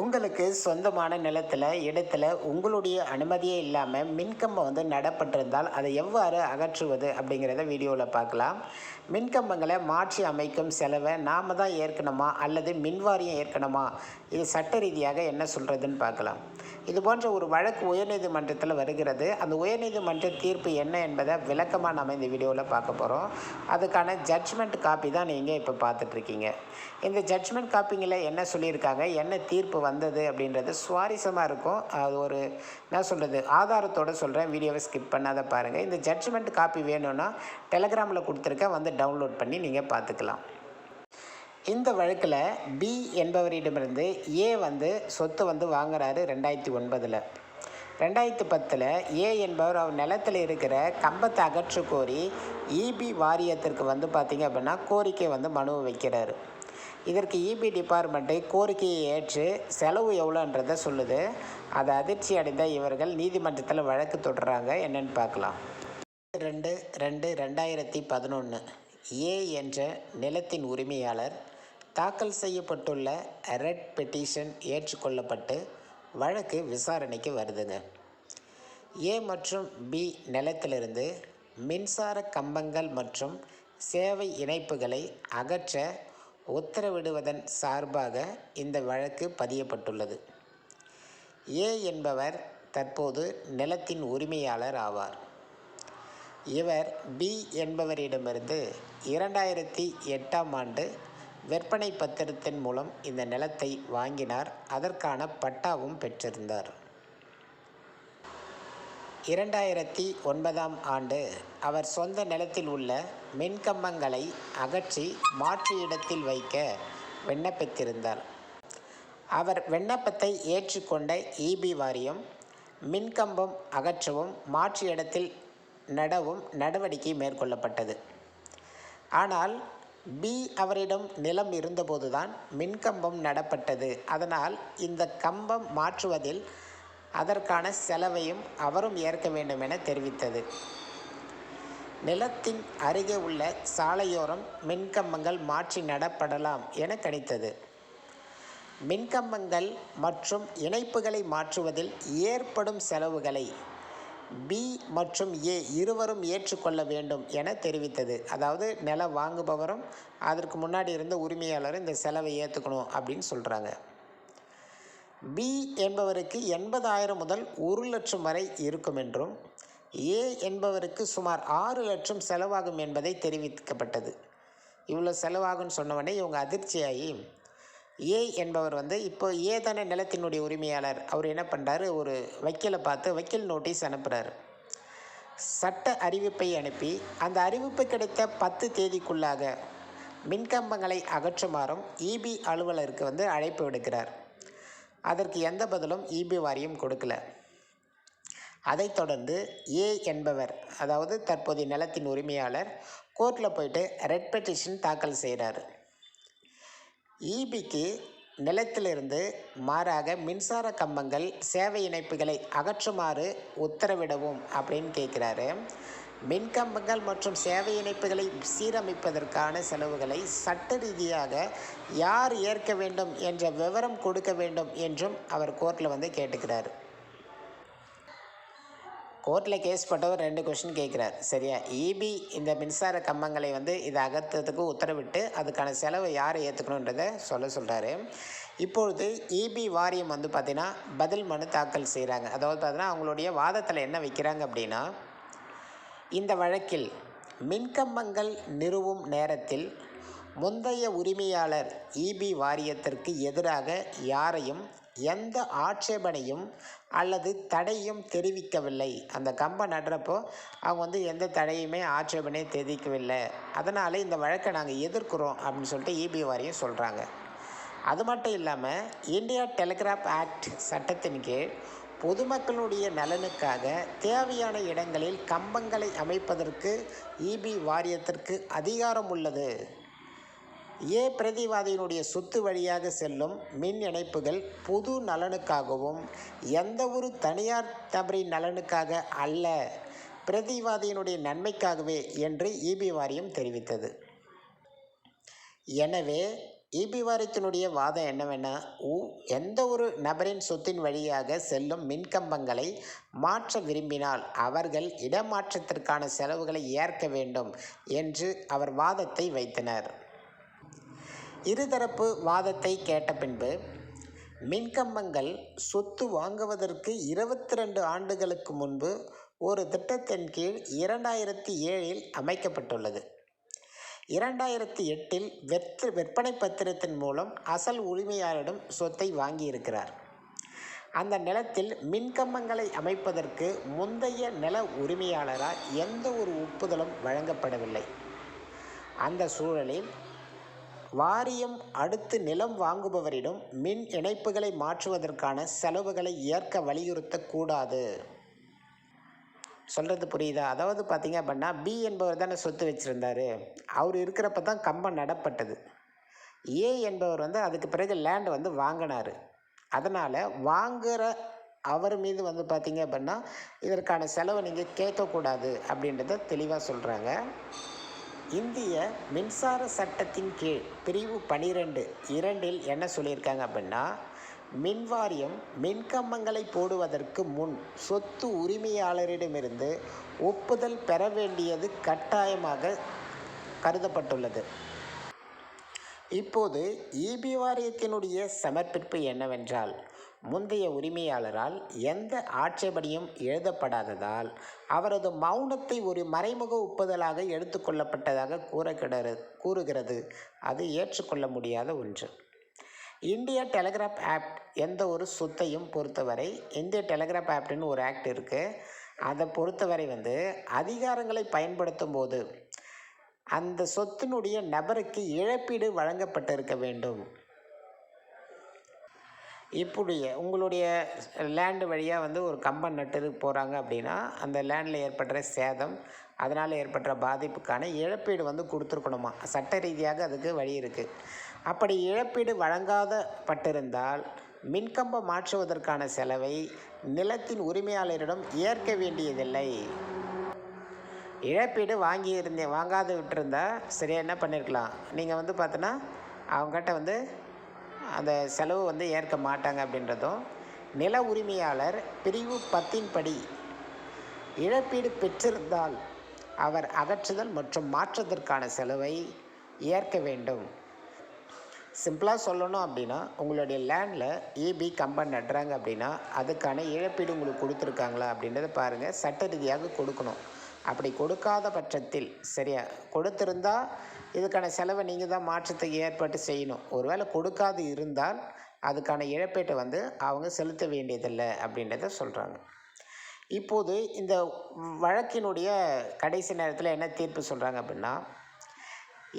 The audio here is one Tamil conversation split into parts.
உங்களுக்கு சொந்தமான நிலத்தில் இடத்துல உங்களுடைய அனுமதியே இல்லாமல் மின்கம்பம் வந்து நடப்பட்டிருந்தால் அதை எவ்வாறு அகற்றுவது அப்படிங்கிறத வீடியோவில் பார்க்கலாம். மின்கம்பங்களை மாற்றி அமைக்கும் செலவை நாம் தான் ஏற்கணுமா அல்லது மின்வாரியம் ஏற்கணுமா? இது சட்ட ரீதியாக என்ன சொல்கிறதுன்னு பார்க்கலாம். இது போன்ற ஒரு வழக்கு உயர்நீதிமன்றத்தில் வருகிறது. அந்த உயர்நீதிமன்ற தீர்ப்பு என்ன என்பதை விளக்கமாக நம்ம இந்த வீடியோவில் பார்க்க போகிறோம் அதுக்கான ஜட்ஜ்மெண்ட் காப்பி தான் நீங்கள் இப்போ பார்த்துட்ருக்கீங்க. இந்த ஜட்ஜ்மெண்ட் காப்பிங்கில் என்ன சொல்லியிருக்காங்க? என்ன தீர்ப்பு வந்தது அப்படின்றது சுவாரஸ்யமாக இருக்கும். அது ஒரு என்ன சொல்கிறது ஆதாரத்தோடு சொல்கிறேன் வீடியோவை ஸ்கிப் பண்ணாத பாருங்கள் இந்த ஜட்ஜ்மெண்ட் காப்பி வேணும்னா டெலகிராமில் கொடுத்துருக்கேன். வந்து டவுன்லோட் பண்ணி நீங்கள் பார்த்துக்கலாம். இந்த வழக்கில் பி என்பவரிடமிருந்து ஏ வந்து சொத்து வந்து வாங்குறாரு ரெண்டாயிரத்தி ஒன்பதில். ரெண்டாயிரத்தி பத்தில் ஏ என்பவர் அவர் நிலத்தில் இருக்கிற கம்பத்தை அகற்று கோரி இபி வாரியத்திற்கு வந்து பார்த்திங்க அப்படின்னா கோரிக்கை வந்து மனுவை வைக்கிறாரு. இதற்கு இபி டிபார்ட்மெண்ட்டை கோரிக்கையை ஏற்று செலவு எவ்வளோன்றதை சொல்லுது. அதை அதிர்ச்சி அடைந்த இவர்கள் நீதிமன்றத்தில் வழக்கு தொடர்றாங்க என்னென்னு பார்க்கலாம். ரெண்டு ரெண்டு ரெண்டாயிரத்தி பதினொன்று ஏ என்ற நிலத்தின் உரிமையாளர் தாக்கல் செய்யப்பட்டுள்ள ரெட் பெட்டிஷன் ஏற்றுக்கொள்ளப்பட்டு வழக்கு விசாரணைக்கு வருதுங்க. ஏ மற்றும் பி நிலத்திலிருந்து மின்சார கம்பங்கள் மற்றும் சேவை இணைப்புகளை அகற்ற உத்தரவிடுவதன் சார்பாக இந்த வழக்கு பதியப்பட்டுள்ளது. ஏ என்பவர் தற்போது நிலத்தின் உரிமையாளர் ஆவார். இவர் பி என்பவரிடமிருந்து இரண்டாயிரத்தி எட்டாம் ஆண்டு விற்பனை பத்திரத்தின் மூலம் இந்த நிலத்தை வாங்கினார். அதற்கான பட்டாவும் பெற்றிருந்தார். இரண்டாயிரத்தி ஒன்பதாம் ஆண்டு அவர் சொந்த நிலத்தில் உள்ள மின்கம்பங்களை அகற்றி மாற்று இடத்தில் வைக்க விண்ணப்பித்திருந்தார். அவர் விண்ணப்பத்தை ஏற்றுக்கொண்ட இபி வாரியம் மின்கம்பம் அகற்றவும் மாற்று இடத்தில் நடவும் நடவடிக்கை மேற்கொள்ளப்பட்டது. ஆனால் பி அவரிடம் நிலம் இருந்தபோதுதான் மின்கம்பம் நடப்பட்டது. அதனால் இந்த கம்பம் மாற்றுவதில் அதற்கான செலவையும் அவரும் ஏற்க வேண்டும் என தெரிவித்தது. நிலத்தின் அருகே உள்ள சாலையோரம் மின்கம்பங்கள் மாற்றி நடப்படலாம் என கணித்தது. மின்கம்பங்கள் மற்றும் இணைப்புகளை மாற்றுவதில் ஏற்படும் செலவுகளை பி மற்றும் ஏ இருவரும் ஏற்றுக்கொள்ள வேண்டும் என தெரிவித்தது. அதாவது நிலம் வாங்குபவரும் அதற்கு முன்னாடி இருந்த உரிமையாளரும் இந்த செலவை ஏற்றுக்கணும் அப்படின்னு சொல்கிறாங்க பி என்பவருக்கு எண்பதாயிரம் முதல் ஒரு லட்சம் வரை இருக்கும் என்றும் ஏ என்பவருக்கு சுமார் ஆறு லட்சம் செலவாகும் என்பதை தெரிவிக்கப்பட்டது. இவ்வளோ செலவாகும்னு சொன்னவொடனே இவங்க அதிர்ச்சியாகி ஏ என்பவர் வந்து இப்போ ஏ தானே நிலத்தினுடைய உரிமையாளர். அவர் என்ன பண்ணுறாரு ஒரு வக்கீலை பார்த்து வக்கீல் நோட்டீஸ் அனுப்புகிறாரு சட்ட அறிவிப்பை அனுப்பி அந்த அறிவிப்பு கிடைத்த பத்து தேதிக்குள்ளாக மின்கம்பங்களை அகற்றுமாறும் இபி அலுவலருக்கு வந்து அழைப்பு விடுக்கிறார். அதற்கு எந்த பதிலும் இபி வாரியம் கொடுக்கல. அதைத் தொடர்ந்து ஏ என்பவர் அதாவது தற்போதைய நிலத்தின் உரிமையாளர் கோர்ட்டில் போயிட்டு ரெட் பெட்டிஷன் தாக்கல் செய்கிறார் இபிக்கு நிலத்திலிருந்து மாறாக மின்சார கம்பங்கள் சேவை இணைப்புகளை அகற்றுமாறு உத்தரவிடவும் அப்படின்னு கேட்குறாரு மின்கம்பங்கள் மற்றும் சேவை இணைப்புகளை சீரமைப்பதற்கான செலவுகளை சட்ட ரீதியாக யார் ஏற்க வேண்டும் என்ற விவரம் கொடுக்க வேண்டும் என்றும் அவர் கோர்ட்டில் வந்து கேட்டுக்கிறார். கோர்ட்டில் கேஸ் போட்டவர் ரெண்டு கொஷின் கேட்குறார் சரியா? இபி இந்த மின்சார கம்பங்களை வந்து இதை அகற்றத்துக்கு உத்தரவிட்டு அதுக்கான செலவை யார் ஏற்றுக்கணுன்றதை சொல்ல சொல்கிறாரு இப்பொழுது இபி வாரியம் வந்து பார்த்திங்கன்னா பதில் மனு தாக்கல் செய்கிறாங்க அதாவது பார்த்தீங்கன்னா அவங்களுடைய வாதத்தில் என்ன வைக்கிறாங்க அப்படின்னா இந்த வழக்கில் மின்கம்பங்கள் நிறுவும் நேரத்தில் முந்தைய உரிமையாளர் இபி வாரியத்திற்கு எதிராக யாரையும் எந்த ஆட்சேபனையும் அல்லது தடையும் தெரிவிக்கவில்லை. அந்த கம்பம் நடுறப்போ அவங்க வந்து எந்த தடையுமே ஆட்சேபனையும் தெரிவிக்கவில்லை. அதனால் இந்த வழக்கை நாங்கள் எதிர்க்கிறோம் அப்படின்னு சொல்லிட்டு இபி வாரியம் சொல்கிறாங்க அது மட்டும் இல்லாமல் இந்தியா டெலிகிராஃப் ஆக்ட் சட்டத்தின் கீழ் பொதுமக்களுடைய நலனுக்காக தேவையான இடங்களில் கம்பங்களை அமைப்பதற்கு இபி வாரியத்திற்கு அதிகாரம் உள்ளது. ஏ பிரதிவாதியினுடைய சொத்து வழியாக செல்லும் மின் இணைப்புகள் பொது நலனுக்காகவும் எந்த ஒரு தனியார் நபரின் நலனுக்காக அல்ல பிரதிவாதியினுடைய நன்மைக்காகவே என்று இபி வாரியம் தெரிவித்தது. எனவே இபி வாரியத்தினுடைய வாதம் என்னவென்னா உ- எந்த ஒரு நபரின் சொத்தின் வழியாக செல்லும் மின்கம்பங்களை மாற்ற விரும்பினால் அவர்கள் இடமாற்றத்திற்கான செலவுகளை ஏற்க வேண்டும் என்று அவர் வாதத்தை வைத்தனர். இருதரப்பு வாதத்தை கேட்ட பின்பு மின்கம்பங்கள் சொத்து வாங்குவதற்கு இருபத்தி ரெண்டு ஆண்டுகளுக்கு முன்பு ஒரு திட்டத்தின் கீழ் இரண்டாயிரத்தி ஏழில் அமைக்கப்பட்டுள்ளது. இரண்டாயிரத்தி எட்டில் வெற்று விற்பனை பத்திரத்தின் மூலம் அசல் உரிமையாளரிடம் சொத்தை வாங்கியிருக்கிறார். அந்த நிலத்தில் மின்கம்பங்களை அமைப்பதற்கு முந்தைய நில உரிமையாளரால் எந்த ஒரு ஒப்புதலும் வழங்கப்படவில்லை. அந்த சூழலில் வாரியம் அடுத்து நிலம் வாங்குபவரிடம் மின் இணைப்புகளை மாற்றுவதற்கான செலவுகளை ஏற்க வலியுறுத்தக்கூடாது. சொல்கிறது புரியுதா? அதாவது பார்த்தீங்க அப்படின்னா பி என்பவர் தானே சொத்து வச்சுருந்தாரு. அவர் இருக்கிறப்ப தான் கம்பம் நடப்பட்டது. ஏ என்பவர் வந்து அதுக்கு பிறகு லேண்ட் வந்து வாங்கினார். அதனால் வாங்குகிற அவர் மீது வந்து பார்த்தீங்க அப்படின்னா இதற்கான செலவை நீங்கள் கேட்கக்கூடாது அப்படின்றத தெளிவாக சொல்கிறாங்க இந்திய மின்சார சட்டத்தின் கீழ் பிரிவு பனிரெண்டு இரண்டில் என்ன சொல்லியிருக்காங்க அப்படின்னா மின்வாரியம் மின்கம்பங்களை போடுவதற்கு முன் சொத்து உரிமையாளரிடமிருந்து ஒப்புதல் பெற வேண்டியது கட்டாயமாக கருதப்பட்டுள்ளது. இப்போது இபி வாரியத்தினுடைய சமர்ப்பிப்பு என்னவென்றால் முந்தைய உரிமையாளரால் எந்த ஆட்சேபனையும் எழுதப்படாததால் அவரது மௌனத்தை ஒரு மறைமுக ஒப்புதலாக எடுத்துக்கொள்ளப்பட்டதாக கூறக்கிடறு கூறுகிறது. அது ஏற்றுக்கொள்ள முடியாத ஒன்று. இந்திய டெலிகிராஃப் ஆக்ட் எந்த ஒரு சொத்தையும் பொறுத்தவரை இந்திய டெலிகிராஃப் ஆக்ட்னு ஒரு ஆக்ட் இருக்குது அதை பொறுத்தவரை வந்து அதிகாரங்களை பயன்படுத்தும் போது அந்த சொத்தினுடைய நபருக்கு இழப்பீடு வழங்கப்பட்டிருக்க வேண்டும். இப்படிய உங்களுடைய லேண்டு வழியாக வந்து ஒரு கம்பம் நட்டு போகிறாங்க அப்படின்னா அந்த லேண்டில் ஏற்படுற சேதம் அதனால் ஏற்படுற பாதிப்புக்கான இழப்பீடு வந்து கொடுத்துருக்கணுமா? சட்ட ரீதியாக அதுக்கு வழி இருக்குது அப்படி இழப்பீடு வழங்காத பட்டிருந்தால் மின்கம்பம் மாற்றுவதற்கான செலவை நிலத்தின் உரிமையாளரிடம் ஏற்க வேண்டியதில்லை. இழப்பீடு வாங்கி இருந்தேன் வாங்காது விட்டுருந்தா சரியாக என்ன பண்ணியிருக்கலாம் நீங்கள் வந்து பார்த்தோன்னா அவங்ககிட்ட வந்து அந்த செலவு வந்து ஏற்க மாட்டாங்க அப்படின்றதும் நில உரிமையாளர் பிரிவு பத்தின் படி இழப்பீடு பெற்றிருந்தால் அவர் அகற்றுதல் மற்றும் மாற்றத்திற்கான செலவை ஏற்க வேண்டும். சிம்பிளாக சொல்லணும் அப்படின்னா உங்களுடைய லேண்டில் இபி கம்பம் நடுறாங்க அப்படின்னா அதுக்கான இழப்பீடு உங்களுக்கு கொடுத்துருக்காங்களா அப்படின்றத பாருங்கள் சட்ட ரீதியாக கொடுக்கணும். அப்படி கொடுக்காத பட்சத்தில் சரியா? கொடுத்திருந்தால் இதுக்கான செலவை நீங்கள் தான் மாற்றத்துக்கு ஏற்பட்டு செய்யணும். ஒருவேளை கொடுக்காது இருந்தால் அதுக்கான இழப்பீட்டை வந்து அவங்க செலுத்த வேண்டியதில்லை அப்படின்றத சொல்கிறாங்க இப்போது இந்த வழக்கினுடைய கடைசி நேரத்தில் என்ன தீர்ப்பு சொல்கிறாங்க அப்படின்னா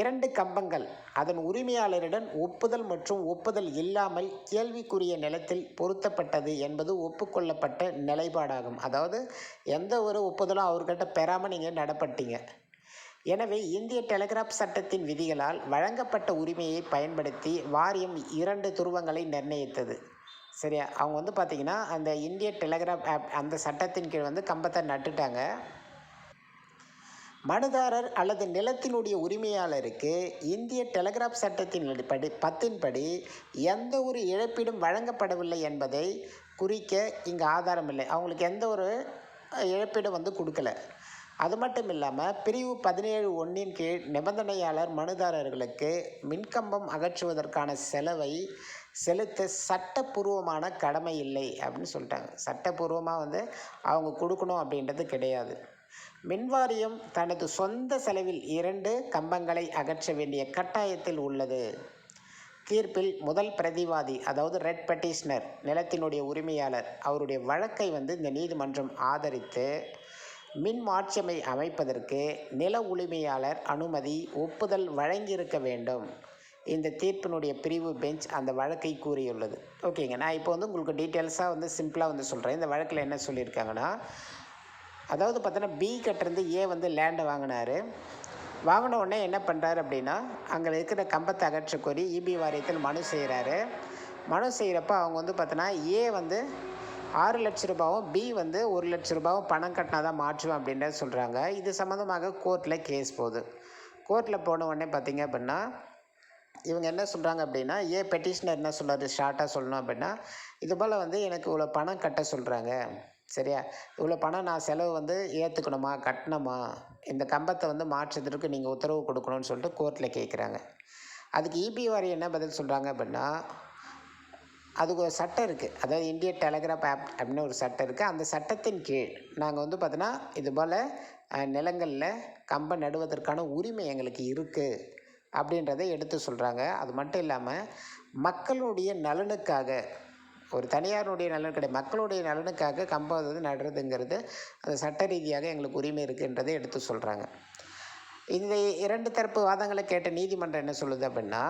இரண்டு கம்பங்கள். அதன் உரிமையாளரிடம் ஒப்புதல் மற்றும் ஒப்புதல் இல்லாமல் கேள்விக்குரிய நிலத்தில் பொருத்தப்பட்டது என்பது ஒப்புக்கொள்ளப்பட்ட நிலைப்பாடாகும். அதாவது எந்த ஒரு ஒப்புதலும் அவர்கிட்ட பெறாமல் நீங்கள் நடப்பட்டீங்க. எனவே இந்திய டெலிகிராப் சட்டத்தின் விதிகளால் வழங்கப்பட்ட உரிமையை பயன்படுத்தி வாரியம் இரண்டு துருவங்களை நிர்ணயித்தது. சரியா? அவங்க வந்து பார்த்திங்கன்னா அந்த இந்திய டெலிகிராப் ஆப் அந்த சட்டத்தின் கீழ் வந்து கம்பத்தை நட்டுட்டாங்க. மனுதாரர் அல்லது நிலத்தினுடைய உரிமையாளருக்கு இந்திய டெலிகிராப் சட்டத்தின் படி பத்தின்படி எந்த ஒரு இழப்பீடும் வழங்கப்படவில்லை என்பதை குறிக்க இங்கே ஆதாரம் இல்லை. அவங்களுக்கு எந்த ஒரு இழப்பீடும் வந்து கொடுக்கல. அது மட்டும் இல்லாமல் பிரிவு பதினேழு ஒன்றின் கீழ் நிபந்தனையாளர் மனுதாரர்களுக்கு மின்கம்பம் அகற்றுவதற்கான செலவை செலுத்த சட்டப்பூர்வமான கடமை இல்லை அப்படின்னு சொல்லிட்டாங்க. சட்டப்பூர்வமாக வந்து அவங்க கொடுக்கணும் அப்படின்றது கிடையாது. மின்வாரியம் தனது சொந்த செலவில் இரண்டு கம்பங்களை அகற்ற வேண்டிய கட்டாயத்தில் உள்ளது. தீர்ப்பில் முதல் பிரதிவாதி அதாவது ரெட் பெட்டிஷனர் நிலத்தினுடைய உரிமையாளர் அவருடைய வழக்கை வந்து இந்த நீதிமன்றம் ஆதரித்து மின் மாற்றியமை அமைப்பதற்கு நில உரிமையாளர் அனுமதி ஒப்புதல் வழங்கியிருக்க வேண்டும். இந்த தீர்ப்பினுடைய பிரிவு பெஞ்ச் அந்த வழக்கை கூறியுள்ளது. ஓகேங்க நான் இப்போ வந்து உங்களுக்கு டீட்டெயில்ஸாக வந்து சிம்பிளாக வந்து சொல்கிறேன் இந்த வழக்கில் என்ன சொல்லியிருக்காங்கன்னா அதாவது பார்த்தோன்னா பி கட்டிருந்து ஏ வந்து லேண்டை வாங்கினார். வாங்கின உடனே என்ன பண்ணுறாரு அப்படின்னா அங்கே இருக்கிற கம்பத்தை அகற்ற கோரி இபி வாரியத்தில் மனு செய்கிறாரு மனு செய்கிறப்ப அவங்க வந்து பார்த்தோன்னா ஏ வந்து ஆறு லட்ச ரூபாவும் பி வந்து ஒரு லட்ச ரூபாவும் பணம் கட்டினா தான் மாற்றுவேன் அப்படின்றத சொல்கிறாங்க இது சம்மந்தமாக கோர்ட்டில் கேஸ் போகுது. கோர்ட்டில் போன உடனே பார்த்தீங்க அப்படின்னா இவங்க என்ன சொல்கிறாங்க அப்படின்னா ஏ பெட்டிஷனர் என்ன சொல்கிறாரு ஷார்ட்டாக சொல்லணும் அப்படின்னா இது போல் வந்து எனக்கு இவ்வளோ பணம் கட்ட சொல்கிறாங்க சரியா? இவ்வளோ பணம் நான் செலவு வந்து ஏற்றுக்கணுமா கட்டணுமா? இந்த கம்பத்தை வந்து மாற்றத்திற்கு நீங்கள் உத்தரவு கொடுக்கணும்னு சொல்லிட்டு கோர்ட்டில் கேட்குறாங்க அதுக்கு இபி வாரி என்ன பதில் சொல்கிறாங்க அப்படின்னா அதுக்கு ஒரு சட்டம் இருக்குது அதாவது இந்திய டெலகிராஃப் ஆப் அப்படின்னு ஒரு சட்டம் இருக்குது அந்த சட்டத்தின் கீழ் நாங்கள் வந்து பார்த்தோன்னா இது போல் நிலங்களில் கம்பம் நடுவதற்கான உரிமை எங்களுக்கு இருக்குது அப்படின்றத எடுத்து சொல்கிறாங்க அது மட்டும் இல்லாமல் மக்களுடைய நலனுக்காக ஒரு தனியாருடைய நலன் கிடையாது. மக்களுடைய நலனுக்காக கம்பாவது வந்து நடுறதுங்கிறது அந்த சட்ட ரீதியாக எங்களுக்கு உரிமை இருக்குன்றதை எடுத்து சொல்கிறாங்க இந்த இரண்டு தரப்பு வாதங்களை கேட்ட நீதிமன்றம் என்ன சொல்லுது அப்படின்னா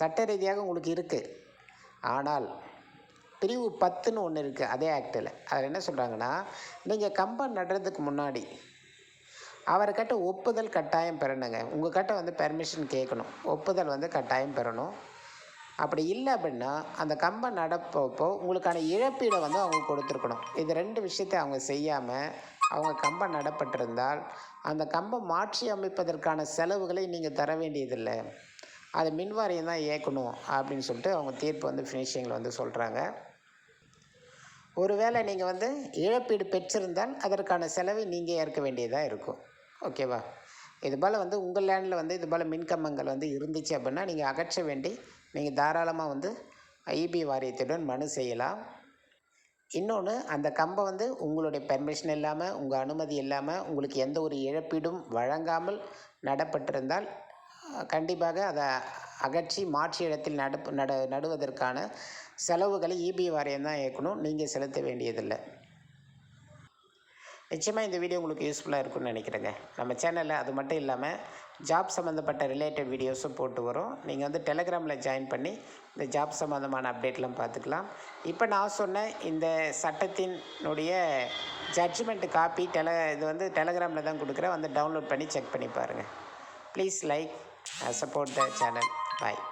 சட்ட ரீதியாக உங்களுக்கு இருக்குது ஆனால் பிரிவு பத்துன்னு ஒன்று இருக்குது அதே ஆக்டில் அதில் என்ன சொல்கிறாங்கன்னா நீங்கள் கம்பம் நடுறதுக்கு முன்னாடி அவர்கிட்ட ஒப்புதல் கட்டாயம் பெறணுங்க. உங்கள் கிட்ட வந்து பெர்மிஷன் கேட்கணும். ஒப்புதல் வந்து கட்டாயம் பெறணும். அப்படி இல்லை அப்படின்னா அந்த கம்பை நடப்பப்போ உங்களுக்கான இழப்பீடை வந்து அவங்க கொடுத்துருக்கணும். இது ரெண்டு விஷயத்தை அவங்க செய்யாமல் அவங்க கம்பம் நடப்பட்டிருந்தால் அந்த கம்பம் மாற்றி அமைப்பதற்கான செலவுகளை நீங்கள் தர வேண்டியதில்லை. அது மின்வாரியம் தான் இயக்கணும் அப்படின்னு சொல்லிட்டு அவங்க தீர்ப்பு வந்து ஃபினிஷிங்கில் வந்து சொல்கிறாங்க ஒருவேளை நீங்கள் வந்து இழப்பீடு பெற்றிருந்தால் அதற்கான செலவை நீங்கள் ஏற்க வேண்டியதாக இருக்கும். ஓகேவா இது போல் வந்து உங்கள் லேண்டில் வந்து இது போல் மின்கம்பங்கள் வந்து இருந்துச்சு அப்படின்னா நீங்கள் அகற்ற வேண்டி நீங்கள் தாராளமாக வந்து ஐபி வாரியத்துடன் மனு செய்யலாம். இன்னொன்று அந்த கம்பம் வந்து உங்களுடைய பெர்மிஷன் இல்லாமல் உங்கள் அனுமதி இல்லாமல் உங்களுக்கு எந்த ஒரு இழப்பீடும் வழங்காமல் நடப்பட்டிருந்தால் கண்டிப்பாக அதை அகற்றி மாற்று இடத்தில் நடப்பு நட நடுவதற்கான செலவுகளை இபி வாரியம் தான் இயக்கணும். நீங்கள் செலுத்த வேண்டியதில்லை. நிச்சயமாக இந்த வீடியோ உங்களுக்கு யூஸ்ஃபுல்லாக இருக்கும்னு நினைக்கிறேங்க. நம்ம சேனலில் அது மட்டும் இல்லாமல் ஜாப் சம்மந்தப்பட்ட ரிலேட்டட் வீடியோஸும் போட்டு வரும். நீங்கள் வந்து டெலகிராமில் ஜாயின் பண்ணி இந்த ஜாப் சம்மந்தமான அப்டேட்லாம் பார்த்துக்கலாம். இப்போ நான் சொன்ன இந்த சட்டத்தினுடைய ஜட்ஜ்மெண்ட் காப்பி டெல இது வந்து டெலகிராமில் தான் கொடுக்குறேன். வந்து டவுன்லோட் பண்ணி செக் பண்ணி பாருங்கள் please like support the channel bye